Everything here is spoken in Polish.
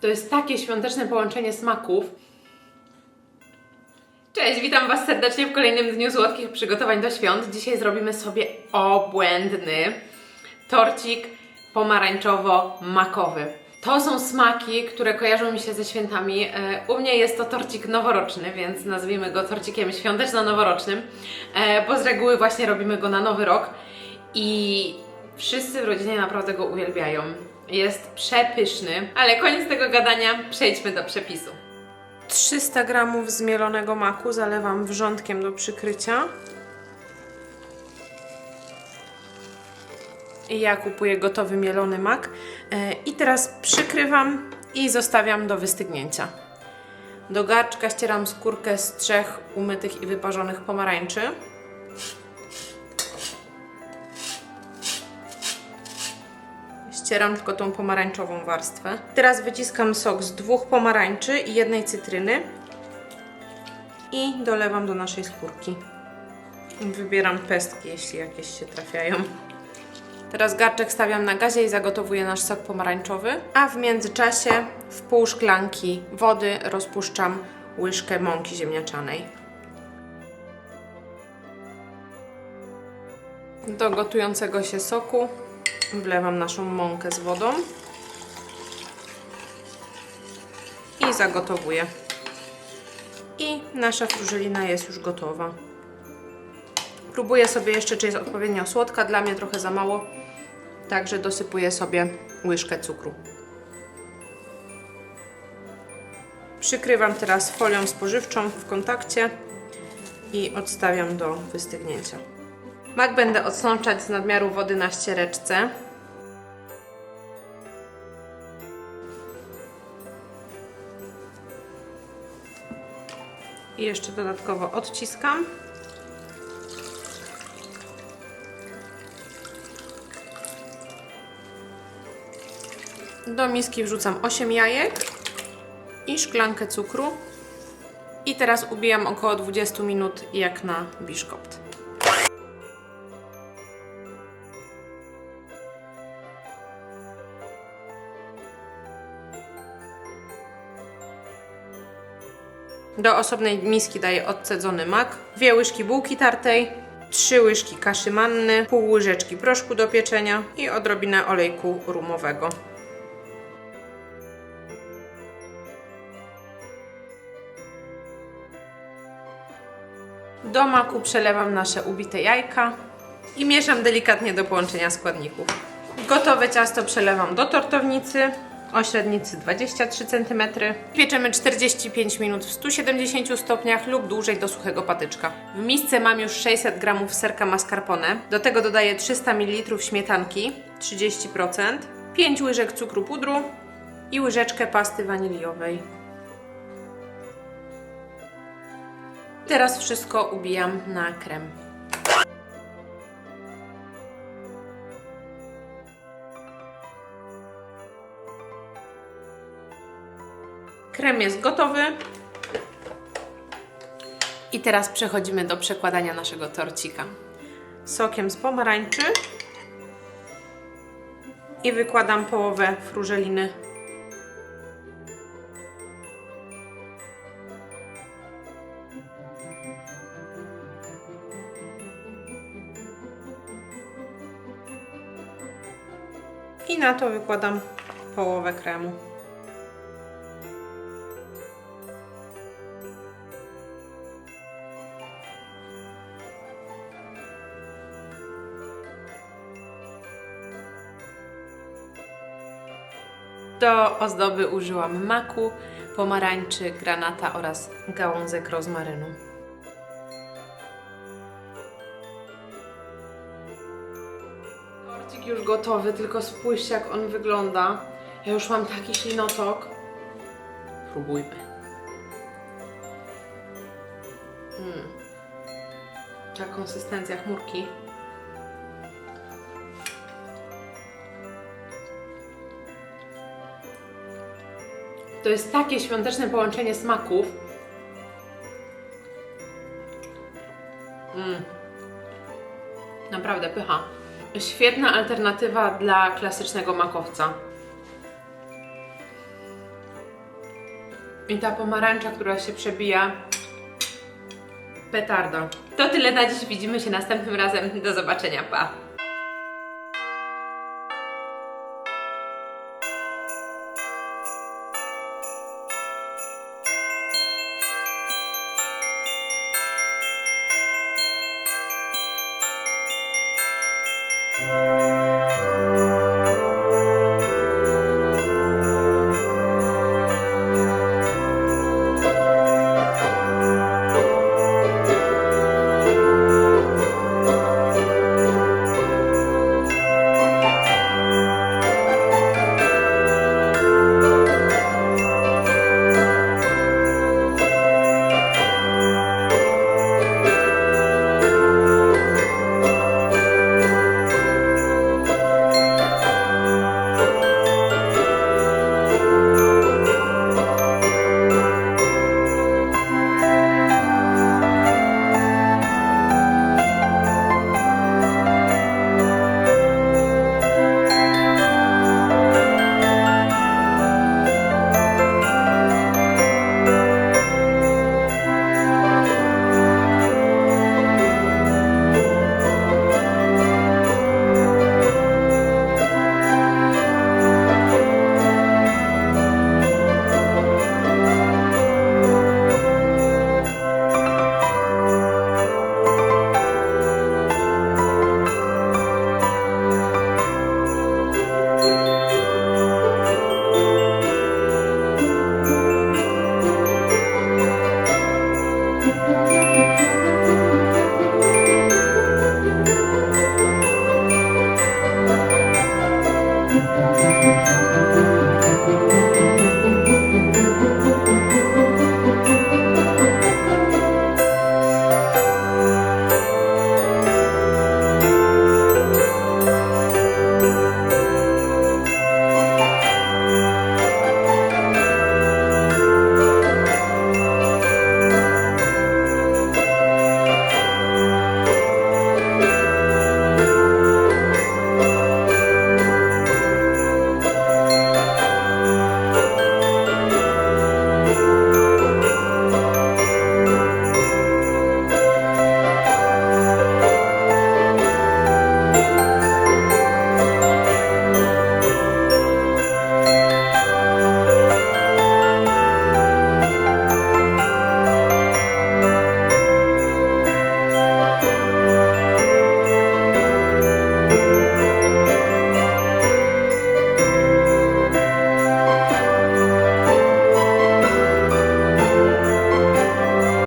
To jest takie świąteczne połączenie smaków. Cześć, witam Was serdecznie w kolejnym dniu słodkich przygotowań do świąt. Dzisiaj zrobimy sobie obłędny torcik pomarańczowo-makowy. To są smaki, które kojarzą mi się ze świętami. E, U mnie jest to torcik noworoczny, więc nazwijmy go torcikiem świąteczno-noworocznym, e, bo z reguły właśnie robimy go na nowy rok i wszyscy w rodzinie naprawdę go uwielbiają. Jest przepyszny, ale koniec tego gadania, przejdźmy do przepisu. 300 gramów zmielonego maku zalewam wrzątkiem do przykrycia. Ja kupuję gotowy mielony mak E, i teraz przykrywam i zostawiam do wystygnięcia. Do garczka ścieram skórkę z trzech umytych i wyparzonych pomarańczy. Ścieram tylko tą pomarańczową warstwę. Teraz wyciskam sok z dwóch pomarańczy i jednej cytryny i dolewam do naszej skórki. Wybieram pestki, jeśli jakieś się trafiają. Teraz garczek stawiam na gazie i zagotowuję nasz sok pomarańczowy, a w międzyczasie w pół szklanki wody rozpuszczam łyżkę mąki ziemniaczanej. Do gotującego się soku wlewam naszą mąkę z wodą i zagotowuję. I nasza frużelina jest już gotowa. Próbuję sobie jeszcze, czy jest odpowiednio słodka. Dla mnie trochę za mało. Także dosypuję sobie łyżkę cukru. Przykrywam teraz folią spożywczą w kontakcie i odstawiam do wystygnięcia. Mak będę odsączać z nadmiaru wody na ściereczce. I jeszcze dodatkowo odciskam. Do miski wrzucam 8 jajek i szklankę cukru. I teraz ubijam około 20 minut jak na biszkopt. Do osobnej miski daję odcedzony mak, dwie łyżki bułki tartej, trzy łyżki kaszy manny, pół łyżeczki proszku do pieczenia i odrobinę olejku rumowego. Do maku przelewam nasze ubite jajka i mieszam delikatnie do połączenia składników. Gotowe ciasto przelewam do tortownicy o średnicy 23 cm. Pieczemy 45 minut w 170 stopniach lub dłużej do suchego patyczka. W misce mam już 600 g serka mascarpone. Do tego dodaję 300 ml śmietanki 30%, 5 łyżek cukru pudru i łyżeczkę pasty waniliowej. Teraz wszystko ubijam na krem. Krem jest gotowy. I teraz przechodzimy do przekładania naszego torcika. Sokiem z pomarańczy. I wykładam połowę frużeliny i na to wykładam połowę kremu. Do ozdoby użyłam maku, pomarańczy, granata oraz gałązek rozmarynu. Torcik już gotowy, tylko spójrzcie jak on wygląda. Ja już mam taki ślinotok. Próbujmy. Mm. Ta konsystencja chmurki. To jest takie świąteczne połączenie smaków. Mm. Naprawdę pycha. Świetna alternatywa dla klasycznego makowca. I ta pomarańcza, która się przebija. Petarda. To tyle na dziś. Widzimy się następnym razem. Do zobaczenia. Pa!